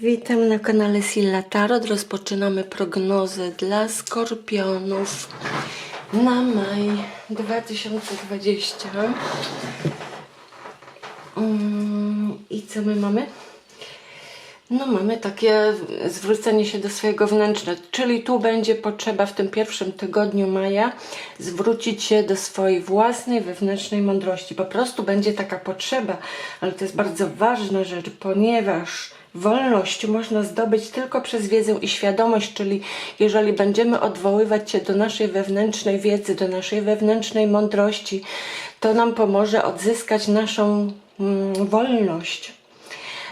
Witam na kanale Silla Tarot. Rozpoczynamy prognozę dla skorpionów na maj 2020. Mm, I co my mamy? No mamy takie zwrócenie się do swojego wnętrza, czyli tu będzie potrzeba w tym pierwszym tygodniu maja zwrócić się do swojej własnej wewnętrznej mądrości. Po prostu będzie taka potrzeba, ale to jest bardzo ważna rzecz, ponieważ wolność można zdobyć tylko przez wiedzę i świadomość, czyli jeżeli będziemy odwoływać się do naszej wewnętrznej wiedzy, do naszej wewnętrznej mądrości, to nam pomoże odzyskać naszą mm, wolność.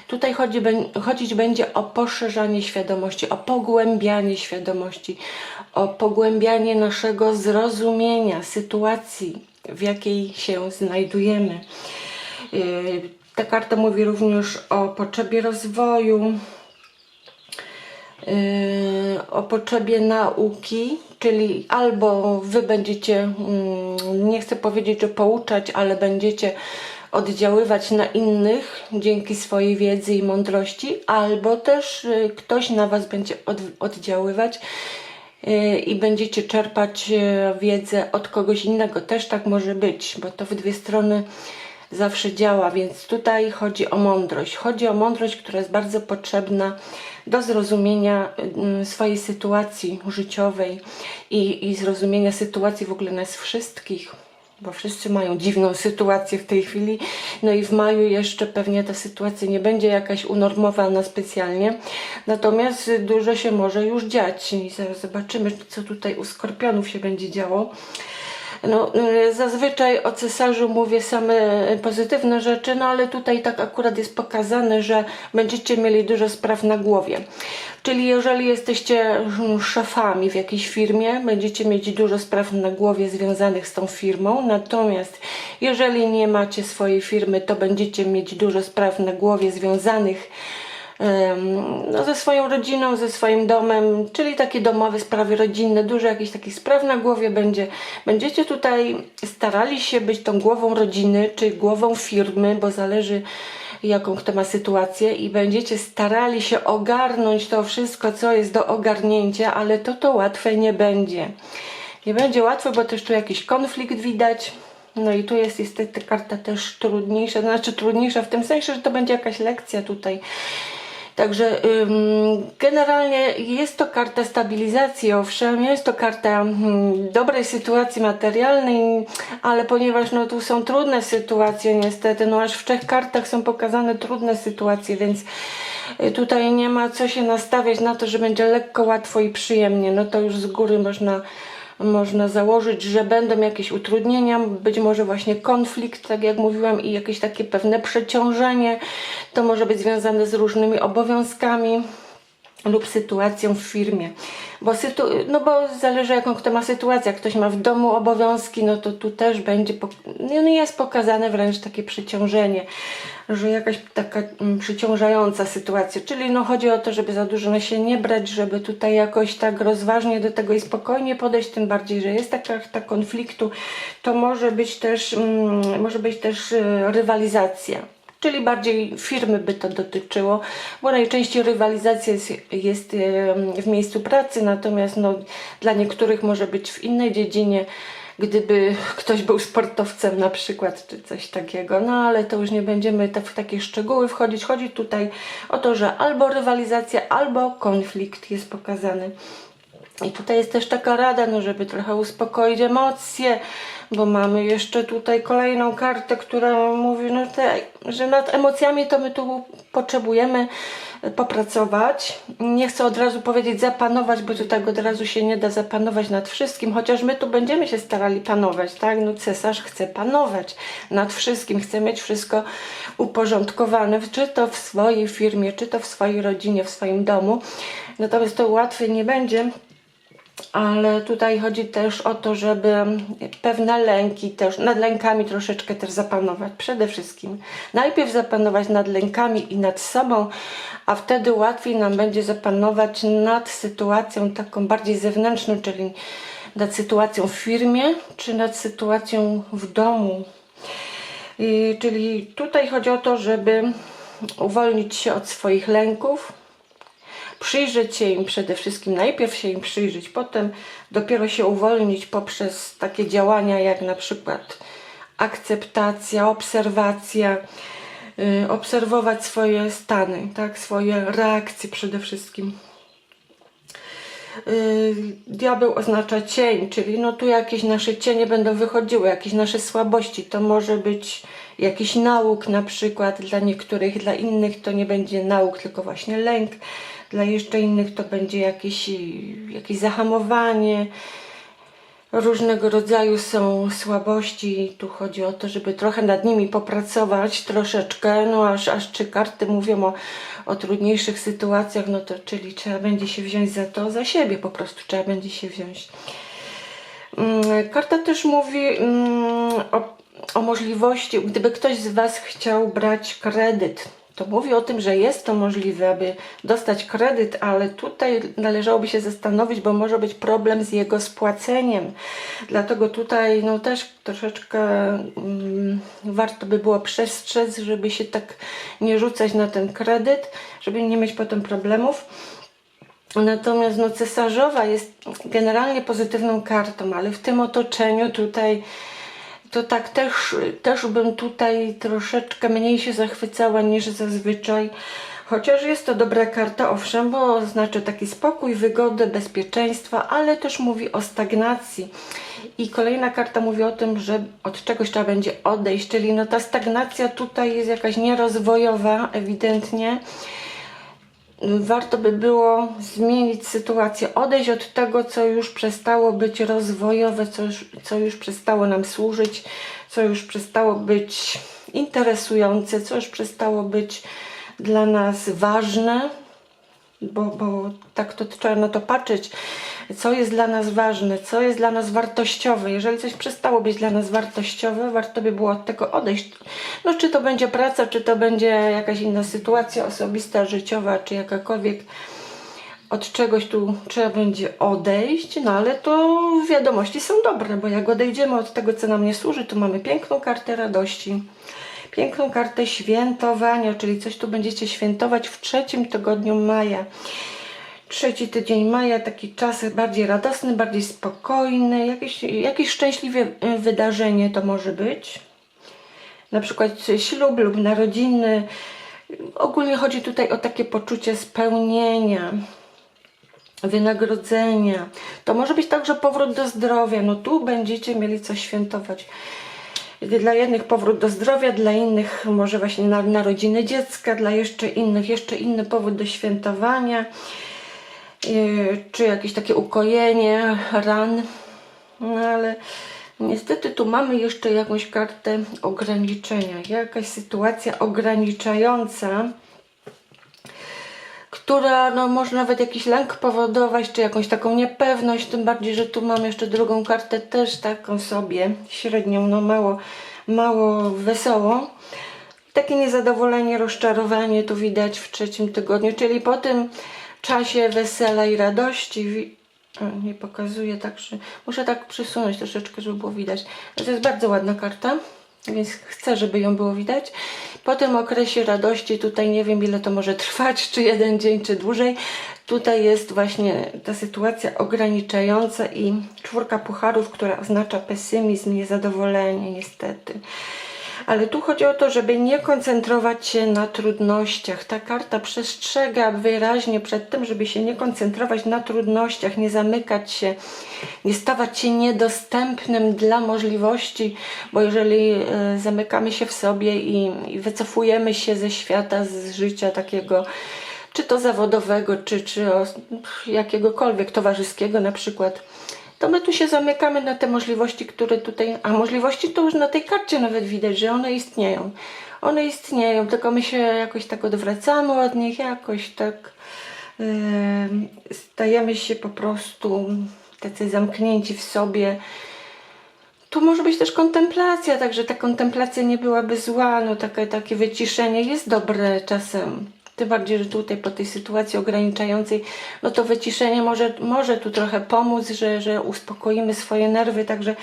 Tutaj chodzi, chodzić będzie o poszerzanie świadomości, o pogłębianie świadomości, o pogłębianie naszego zrozumienia sytuacji, w jakiej się znajdujemy. Ta karta mówi również o potrzebie rozwoju, yy, o potrzebie nauki, czyli albo wy będziecie, mm, nie chcę powiedzieć, że pouczać, ale będziecie oddziaływać na innych dzięki swojej wiedzy i mądrości, albo też y, ktoś na was będzie od, oddziaływać y, i będziecie czerpać y, wiedzę od kogoś innego. Też tak może być, bo to w dwie strony zawsze działa, więc tutaj chodzi o mądrość. Chodzi o mądrość, która jest bardzo potrzebna do zrozumienia mm, swojej sytuacji życiowej i, i zrozumienia sytuacji w ogóle nas wszystkich, bo wszyscy mają dziwną sytuację w tej chwili. No i w maju jeszcze pewnie ta sytuacja nie będzie jakaś unormowana specjalnie, natomiast dużo się może już dziać i zaraz zobaczymy, co tutaj u skorpionów się będzie działo. No, y, zazwyczaj o cesarzu mówię same pozytywne rzeczy, no ale tutaj tak akurat jest pokazane, że będziecie mieli dużo spraw na głowie. Czyli jeżeli jesteście mm, szefami w jakiejś firmie, będziecie mieć dużo spraw na głowie związanych z tą firmą, natomiast jeżeli nie macie swojej firmy, to będziecie mieć dużo spraw na głowie związanych em, no, ze swoją rodziną, ze swoim domem, czyli takie domowe sprawy rodzinne, dużo jakichś takich spraw na głowie będzie. Będziecie tutaj starali się być tą głową rodziny, czy głową firmy, bo zależy jaką kto ma sytuację i będziecie starali się ogarnąć to wszystko, co jest do ogarnięcia, ale to to łatwe nie będzie. Nie będzie łatwo, bo też tu jakiś konflikt widać. No i tu jest niestety karta też trudniejsza, to znaczy trudniejsza w tym sensie, że to będzie jakaś lekcja tutaj. Także generalnie jest to karta stabilizacji, owszem, jest to karta dobrej sytuacji materialnej, ale ponieważ no, tu są trudne sytuacje niestety, no aż w trzech kartach są pokazane trudne sytuacje, więc y, tutaj nie ma co się nastawiać na to, że będzie lekko, łatwo i przyjemnie, no to już z góry można można założyć, że będą jakieś utrudnienia, być może właśnie konflikt, tak jak mówiłam, i jakieś takie pewne przeciążenie. To może być związane z różnymi obowiązkami lub sytuacją w firmie. Bo, sytu- no bo zależy jaką kto ma sytuację. Jak ktoś ma w domu obowiązki, no to tu też będzie, no jest pokazane wręcz takie przeciążenie, że jakaś taka mm, przyciążająca sytuacja. Czyli no chodzi o to, żeby za dużo na się nie brać, żeby tutaj jakoś tak rozważnie do tego i spokojnie podejść, tym bardziej, że jest taka karta konfliktu, to może być też, mm, może być też e, rywalizacja. Czyli bardziej firmy by to dotyczyło, bo najczęściej rywalizacja jest, jest w miejscu pracy, natomiast no, dla niektórych może być w innej dziedzinie, gdyby ktoś był sportowcem na przykład, czy coś takiego. No ale to już nie będziemy w takie szczegóły wchodzić. Chodzi tutaj o to, że albo rywalizacja, albo konflikt jest pokazany. I tutaj jest też taka rada, no żeby trochę uspokoić emocje, bo mamy jeszcze tutaj kolejną kartę, która mówi, no te, że nad emocjami to my tu potrzebujemy popracować. Nie chcę od razu powiedzieć zapanować, bo tu tak od razu się nie da zapanować nad wszystkim, chociaż my tu będziemy się starali panować, tak? No cesarz chce panować nad wszystkim, chce mieć wszystko uporządkowane, czy to w swojej firmie, czy to w swojej rodzinie, w swoim domu. Natomiast to łatwe nie będzie, ale tutaj chodzi też o to, żeby pewne lęki też, nad lękami troszeczkę też zapanować. Przede wszystkim najpierw zapanować nad lękami i nad sobą, a wtedy łatwiej nam będzie zapanować nad sytuacją taką bardziej zewnętrzną, czyli nad sytuacją w firmie, czy nad sytuacją w domu. I, czyli tutaj chodzi o to, żeby uwolnić się od swoich lęków, przyjrzeć się im przede wszystkim, najpierw się im przyjrzeć, potem dopiero się uwolnić poprzez takie działania jak na przykład akceptacja, obserwacja, y, obserwować swoje stany, tak, swoje reakcje przede wszystkim. Y, Diabeł oznacza cień, czyli no tu jakieś nasze cienie będą wychodziły, jakieś nasze słabości. To może być jakiś nauk na przykład dla niektórych, dla innych to nie będzie nauk, tylko właśnie lęk. Dla jeszcze innych to będzie jakieś, jakieś zahamowanie. Różnego rodzaju są słabości. Tu chodzi o to, żeby trochę nad nimi popracować, troszeczkę. No aż, aż czy karty mówią o, o trudniejszych sytuacjach, no to czyli trzeba będzie się wziąć za to, za siebie po prostu trzeba będzie się wziąć. Mm, Karta też mówi mm, o, o możliwości, gdyby ktoś z Was chciał brać kredyt, to mówi o tym, że jest to możliwe, aby dostać kredyt, ale tutaj należałoby się zastanowić, bo może być problem z jego spłaceniem. Dlatego tutaj no też troszeczkę mm, warto by było przestrzec, żeby się tak nie rzucać na ten kredyt, żeby nie mieć potem problemów. Natomiast no, cesarzowa jest generalnie pozytywną kartą, ale w tym otoczeniu tutaj to tak też, też bym tutaj troszeczkę mniej się zachwycała niż zazwyczaj. Chociaż jest to dobra karta, owszem, bo znaczy taki spokój, wygodę, bezpieczeństwa, ale też mówi o stagnacji. I kolejna karta mówi o tym, że od czegoś trzeba będzie odejść, czyli no ta stagnacja tutaj jest jakaś nierozwojowa, ewidentnie warto by było zmienić sytuację, odejść od tego, co już przestało być rozwojowe, co już, co już przestało nam służyć, co już przestało być interesujące, co już przestało być dla nas ważne, bo, bo tak to trzeba na to patrzeć, co jest dla nas ważne, co jest dla nas wartościowe. Jeżeli coś przestało być dla nas wartościowe, warto by było od tego odejść. No, czy to będzie praca, czy to będzie jakaś inna sytuacja osobista, życiowa, czy jakakolwiek. Od czegoś tu trzeba będzie odejść, no ale to wiadomości są dobre, bo jak odejdziemy od tego, co nam nie służy, to mamy piękną kartę radości piękną kartę świętowania, czyli coś tu będziecie świętować w trzecim tygodniu maja. Trzeci tydzień maja, taki czas bardziej radosny, bardziej spokojny, jakieś, jakieś szczęśliwe y, wydarzenie to może być. Na przykład ślub lub narodziny. Ogólnie chodzi tutaj o takie poczucie spełnienia, wynagrodzenia. To może być także powrót do zdrowia. No tu będziecie mieli coś świętować. Dla jednych powrót do zdrowia, dla innych może właśnie na narodziny dziecka, dla jeszcze innych jeszcze inny powód do świętowania, yy, czy jakieś takie ukojenie ran. No ale niestety tu mamy jeszcze jakąś kartę ograniczenia, jakaś sytuacja ograniczająca która no, może nawet jakiś lęk powodować, czy jakąś taką niepewność, tym bardziej, że tu mam jeszcze drugą kartę też taką sobie, średnią, no mało, mało wesołą. Takie niezadowolenie, rozczarowanie tu widać w trzecim tygodniu, czyli po tym czasie wesela i radości, nie pokazuję, także muszę tak przysunąć troszeczkę, żeby było widać. To jest bardzo ładna karta więc chcę, żeby ją było widać. Po tym okresie radości, tutaj nie wiem ile to może trwać, czy jeden dzień, czy dłużej, tutaj jest właśnie ta sytuacja ograniczająca i czwórka pucharów, która oznacza pesymizm, niezadowolenie niestety ale tu chodzi o to, żeby nie koncentrować się na trudnościach. Ta karta przestrzega wyraźnie przed tym, żeby się nie koncentrować na trudnościach, nie zamykać się, nie stawać się niedostępnym dla możliwości, bo jeżeli e, zamykamy się w sobie i, wycofujemy się ze świata, z życia takiego, czy to zawodowego, czy, czy jakiegokolwiek towarzyskiego na przykład, to my tu się zamykamy na te możliwości, które tutaj, a możliwości to już na tej karcie nawet widać, że one istnieją. One istnieją, tylko my się jakoś tak odwracamy od nich, jakoś tak yy, stajemy się po prostu tacy zamknięci w sobie. Tu może być też kontemplacja, także ta kontemplacja nie byłaby zła, no takie, takie wyciszenie jest dobre czasem. Tym bardziej, że tutaj po tej sytuacji ograniczającej, no to wyciszenie może, może tu trochę pomóc, że, że uspokoimy swoje nerwy, także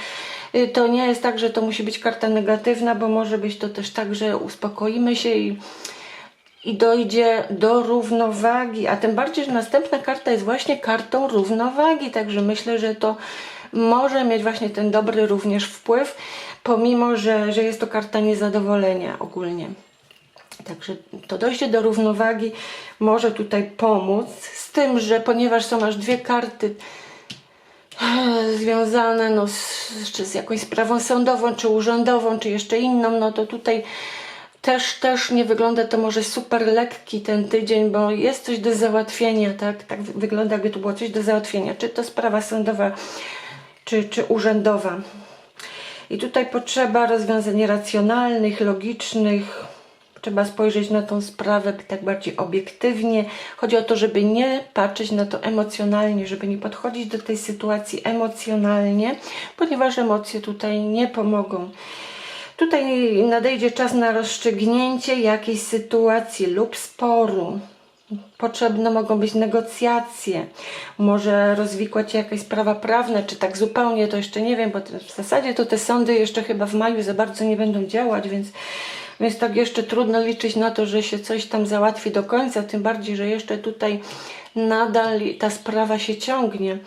y, to nie jest tak, że to musi być karta negatywna, bo może być to też tak, że uspokoimy się i i dojdzie do równowagi, a tym bardziej, że następna karta jest właśnie kartą równowagi, także myślę, że to może mieć właśnie ten dobry również wpływ, pomimo, że, że jest to karta niezadowolenia ogólnie. Także to dojście do równowagi może tutaj pomóc, z tym, że ponieważ są aż dwie karty e, związane no, z, czy z jakąś sprawą sądową, czy urzędową, czy jeszcze inną, no to tutaj też, też nie wygląda to może super lekki ten tydzień, bo jest coś do załatwienia, tak? Tak wygląda, jakby tu było coś do załatwienia. Czy to sprawa sądowa, czy, czy urzędowa. I tutaj potrzeba rozwiązań racjonalnych, logicznych. Trzeba spojrzeć na tą sprawę tak bardziej obiektywnie. Chodzi o to, żeby nie patrzeć na to emocjonalnie, żeby nie podchodzić do tej sytuacji emocjonalnie, ponieważ emocje tutaj nie pomogą. Tutaj nadejdzie czas na rozstrzygnięcie jakiejś sytuacji lub sporu. Potrzebne mogą być negocjacje, może rozwikłać się jakaś sprawa prawna, czy tak zupełnie to jeszcze nie wiem, bo w zasadzie to te sądy jeszcze chyba w maju za bardzo nie będą działać, więc, więc tak jeszcze trudno liczyć na to, że się coś tam załatwi do końca, tym bardziej, że jeszcze tutaj nadal ta sprawa się ciągnie.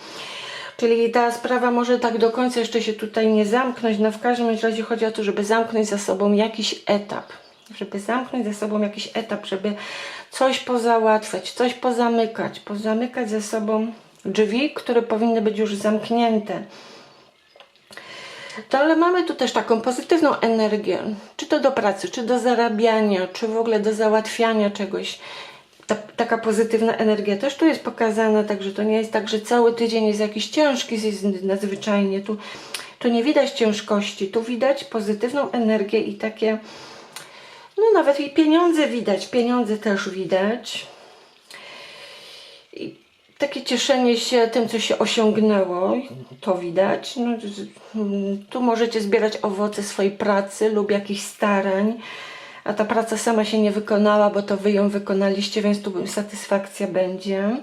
Czyli ta sprawa może tak do końca jeszcze się tutaj nie zamknąć. No w każdym razie chodzi o to, żeby zamknąć za sobą jakiś etap. Żeby zamknąć za sobą jakiś etap, żeby coś pozałatwiać, coś pozamykać, pozamykać ze sobą drzwi, które powinny być już zamknięte. To ale mamy tu też taką pozytywną energię, czy to do pracy, czy do zarabiania, czy w ogóle do załatwiania czegoś ta, taka pozytywna energia też tu jest pokazana, także to nie jest tak, że cały tydzień jest jakiś ciężki, jest nadzwyczajnie. Tu, tu nie widać ciężkości, tu widać pozytywną energię i takie, no nawet i pieniądze widać, pieniądze też widać. Takie cieszenie się tym, co się osiągnęło, to widać. No, tu możecie zbierać owoce swojej pracy lub jakichś starań a ta praca sama się nie wykonała, bo to wy ją wykonaliście, więc tu satysfakcja będzie.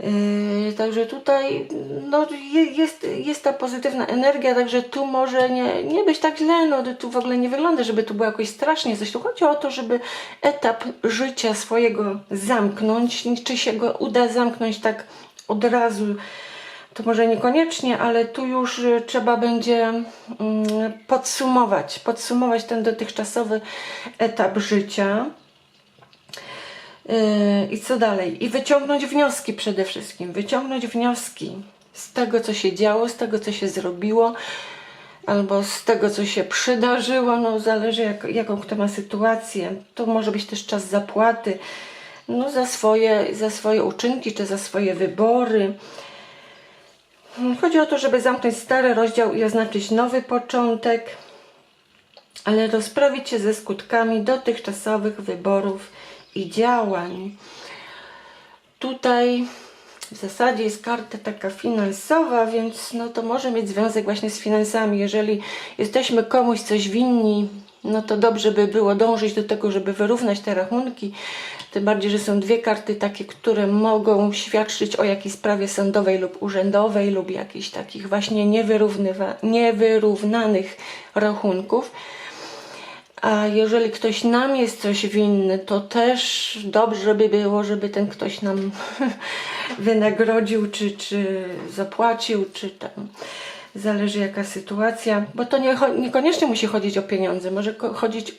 Yy, także tutaj no, jest, jest ta pozytywna energia, także tu może nie, nie być tak źle, no tu w ogóle nie wygląda, żeby tu było jakoś strasznie coś. Tu chodzi o to, żeby etap życia swojego zamknąć, czy się go uda zamknąć tak od razu, to może niekoniecznie, ale tu już y, trzeba będzie mm, podsumować, podsumować ten dotychczasowy etap życia. Y, I co dalej? I wyciągnąć wnioski przede wszystkim. Wyciągnąć wnioski z tego, co się działo, z tego, co się zrobiło, albo z tego, co się przydarzyło. No, zależy, jak, jaką kto ma sytuację. To może być też czas zapłaty no, za, swoje, za swoje uczynki, czy za swoje wybory. Chodzi o to, żeby zamknąć stary rozdział i oznaczyć nowy początek, ale rozprawić się ze skutkami dotychczasowych wyborów i działań. Tutaj w zasadzie jest karta taka finansowa, więc no to może mieć związek właśnie z finansami. Jeżeli jesteśmy komuś coś winni, no to dobrze by było dążyć do tego, żeby wyrównać te rachunki. Tym bardziej, że są dwie karty takie, które mogą świadczyć o jakiejś sprawie sądowej lub urzędowej lub jakichś takich właśnie niewyrównanych rachunków. A jeżeli ktoś nam jest coś winny, to też dobrze by było, żeby ten ktoś nam wynagrodził, czy, czy zapłacił, czy tam. Zależy jaka sytuacja, bo to nie, niekoniecznie musi chodzić o pieniądze, może chodzić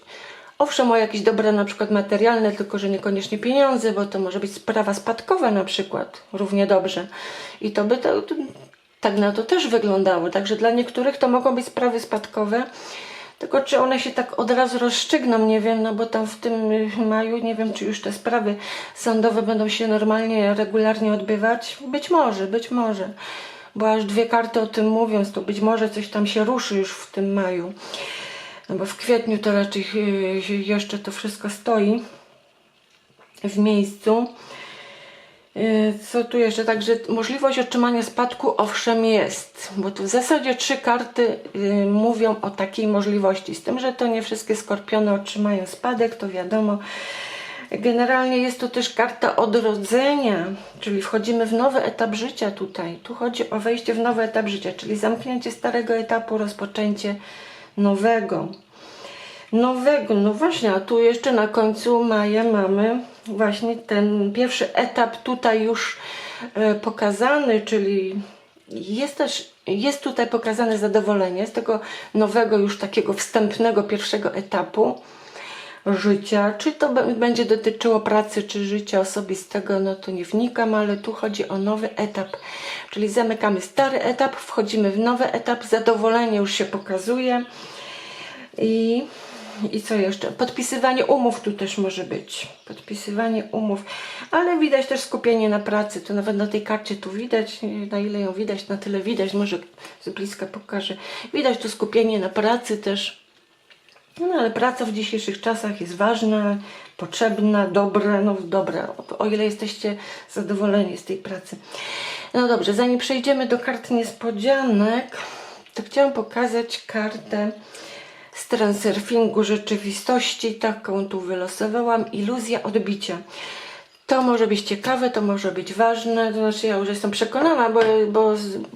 owszem o jakieś dobra na przykład materialne, tylko że niekoniecznie pieniądze, bo to może być sprawa spadkowa na przykład, równie dobrze. I to by to, tak na to też wyglądało, także dla niektórych to mogą być sprawy spadkowe, tylko czy one się tak od razu rozstrzygną, nie wiem, no bo tam w tym maju, nie wiem, czy już te sprawy sądowe będą się normalnie, regularnie odbywać. Być może, być może bo aż dwie karty o tym mówiąc, to być może coś tam się ruszy już w tym maju. No bo w kwietniu to raczej y, jeszcze to wszystko stoi w miejscu. Y, co tu jeszcze? Także możliwość otrzymania spadku owszem jest, bo tu w zasadzie trzy karty y, mówią o takiej możliwości. Z tym, że to nie wszystkie skorpiony otrzymają spadek, to wiadomo. Generalnie jest to też karta odrodzenia, czyli wchodzimy w nowy etap życia tutaj. Tu chodzi o wejście w nowy etap życia, czyli zamknięcie starego etapu, rozpoczęcie nowego. nowego. No właśnie, a tu jeszcze na końcu maja mamy właśnie ten pierwszy etap tutaj już e, pokazany, czyli jest też, jest tutaj pokazane zadowolenie z tego nowego już takiego wstępnego pierwszego etapu życia. Czy to będzie dotyczyło pracy, czy życia osobistego, no to nie wnikam, ale tu chodzi o nowy etap. Czyli zamykamy stary etap, wchodzimy w nowy etap, zadowolenie już się pokazuje. I, I co jeszcze? Podpisywanie umów tu też może być. Podpisywanie umów, ale widać też skupienie na pracy. To nawet na tej karcie tu widać, na ile ją widać, na tyle widać. Może z bliska pokażę. Widać tu skupienie na pracy też. No ale praca w dzisiejszych czasach jest ważna, potrzebna, dobra, no dobra, o ile jesteście zadowoleni z tej pracy. No dobrze, zanim przejdziemy do kart niespodzianek, to chciałam pokazać kartę z transurfingu rzeczywistości, taką tu wylosowałam, iluzja odbicia. To może być ciekawe, to może być ważne, to znaczy ja już jestem przekonana, bo, bo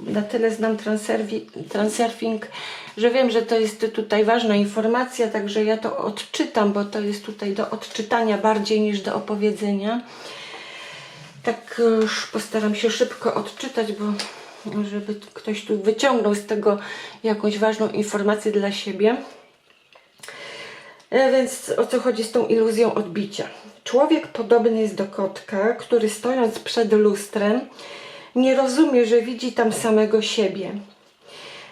na tyle znam transurfi- transurfing, że wiem, że to jest tutaj ważna informacja, także ja to odczytam, bo to jest tutaj do odczytania bardziej niż do opowiedzenia. Tak już postaram się szybko odczytać, bo żeby ktoś tu wyciągnął z tego jakąś ważną informację dla siebie. E, Więc o co chodzi z tą iluzją odbicia? Człowiek podobny jest do kotka, który stojąc przed lustrem nie rozumie, że widzi tam samego siebie.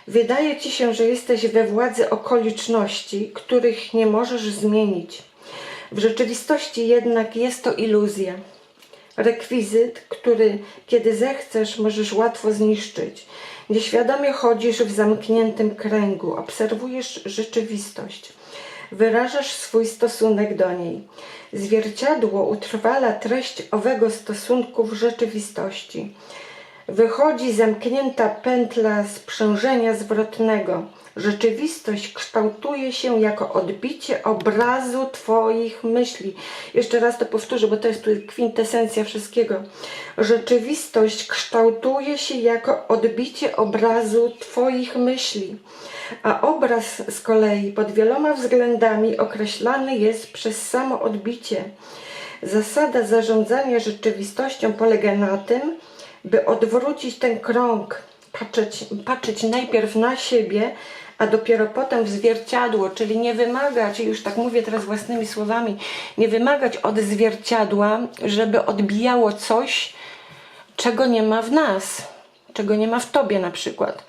Wydaje ci się, że jesteś we władzy okoliczności, których nie możesz zmienić. W rzeczywistości jednak jest to iluzja. Rekwizyt, który kiedy zechcesz, możesz łatwo zniszczyć. Nieświadomie chodzisz w zamkniętym kręgu, obserwujesz rzeczywistość. Wyrażasz swój stosunek do niej. Zwierciadło utrwala treść owego stosunku w rzeczywistości. Wychodzi zamknięta pętla sprzężenia zwrotnego. Rzeczywistość kształtuje się jako odbicie obrazu Twoich myśli. Jeszcze raz to powtórzę, bo to jest tu kwintesencja wszystkiego. Rzeczywistość kształtuje się jako odbicie obrazu Twoich myśli, a obraz z kolei pod wieloma względami określany jest przez samo odbicie. Zasada zarządzania rzeczywistością polega na tym, by odwrócić ten krąg, patrzeć, patrzeć najpierw na siebie, a dopiero potem w zwierciadło, czyli nie wymagać, już tak mówię teraz własnymi słowami, nie wymagać od zwierciadła, żeby odbijało coś, czego nie ma w nas, czego nie ma w tobie na przykład.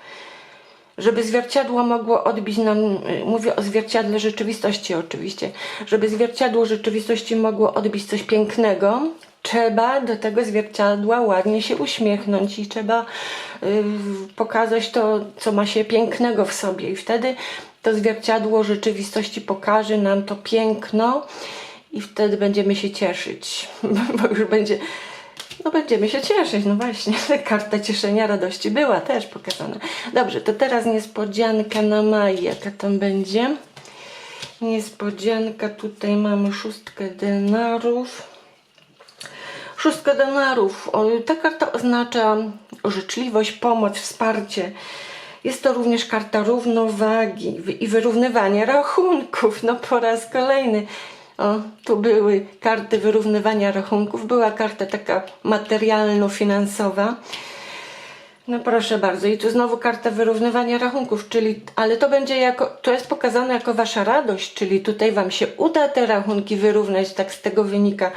Żeby zwierciadło mogło odbić nam, mówię o zwierciadle rzeczywistości oczywiście, żeby zwierciadło rzeczywistości mogło odbić coś pięknego, trzeba do tego zwierciadła ładnie się uśmiechnąć i trzeba y, pokazać to, co ma się pięknego w sobie i wtedy to zwierciadło rzeczywistości pokaże nam to piękno i wtedy będziemy się cieszyć, bo już będzie no będziemy się cieszyć, no właśnie. Karta cieszenia, radości była też pokazana. Dobrze, to teraz niespodzianka na maj. Jaka tam będzie? Niespodzianka, tutaj mamy szóstkę denarów. Szóstka denarów. Ta karta oznacza życzliwość, pomoc, wsparcie. Jest to również karta równowagi i wyrównywania rachunków. No po raz kolejny. O, tu były karty wyrównywania rachunków. Była karta taka materialno-finansowa. No proszę bardzo. I tu znowu karta wyrównywania rachunków, czyli, ale to będzie jako, to jest pokazane jako wasza radość, czyli tutaj wam się uda te rachunki wyrównać, tak z tego wynika.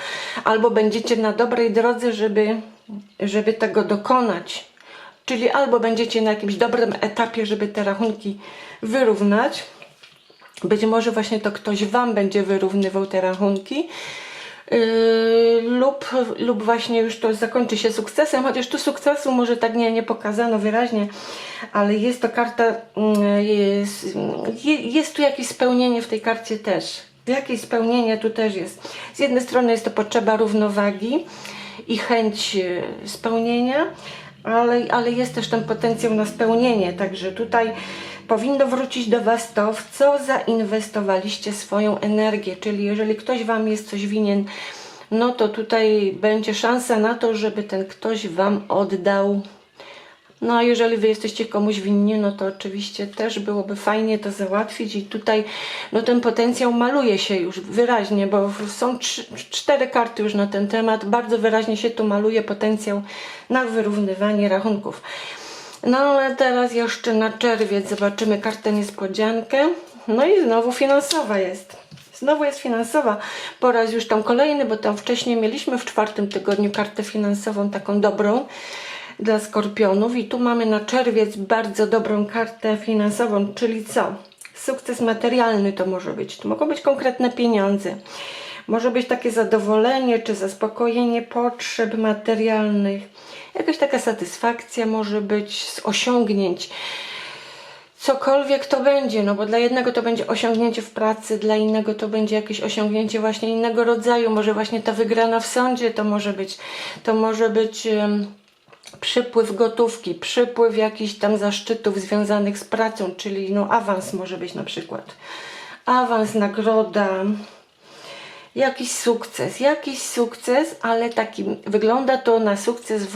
Albo będziecie na dobrej drodze, żeby, żeby tego dokonać. Czyli albo będziecie na jakimś dobrym etapie, żeby te rachunki wyrównać. Być może właśnie to ktoś wam będzie wyrównywał te rachunki. Yy, lub, lub właśnie już to zakończy się sukcesem, chociaż tu sukcesu może tak nie, nie pokazano wyraźnie, ale jest to karta, yy, jest, je- jest tu jakieś spełnienie w tej karcie też. Jakieś spełnienie tu też jest. Z jednej strony jest to potrzeba równowagi i chęć yy, spełnienia, ale, ale jest też ten potencjał na spełnienie, także tutaj powinno wrócić do Was to, w co zainwestowaliście swoją energię, czyli jeżeli ktoś Wam jest coś winien, no to tutaj będzie szansa na to, żeby ten ktoś Wam oddał No a jeżeli wy jesteście komuś winni, no to oczywiście też byłoby fajnie to załatwić i tutaj no ten potencjał maluje się już wyraźnie, bo są trzy, cztery karty już na ten temat. Bardzo wyraźnie się tu maluje potencjał na wyrównywanie rachunków. No ale teraz jeszcze na czerwiec zobaczymy kartę niespodziankę. No i znowu finansowa jest. Znowu jest finansowa. Po raz już tam kolejny, bo tam wcześniej mieliśmy w czwartym tygodniu kartę finansową taką dobrą dla skorpionów i tu mamy na czerwiec bardzo dobrą kartę finansową, czyli co? Sukces materialny to może być. To mogą być konkretne pieniądze. Może być takie zadowolenie czy zaspokojenie potrzeb materialnych. Jakaś taka satysfakcja może być z osiągnięć. Cokolwiek to będzie, no bo dla jednego to będzie osiągnięcie w pracy, dla innego to będzie jakieś osiągnięcie właśnie innego rodzaju, może właśnie ta wygrana w sądzie to może być, to może być em, przypływ gotówki, przypływ jakichś tam zaszczytów związanych z pracą, czyli no awans może być na przykład, awans, nagroda, jakiś sukces, jakiś sukces, ale taki wygląda to na sukces w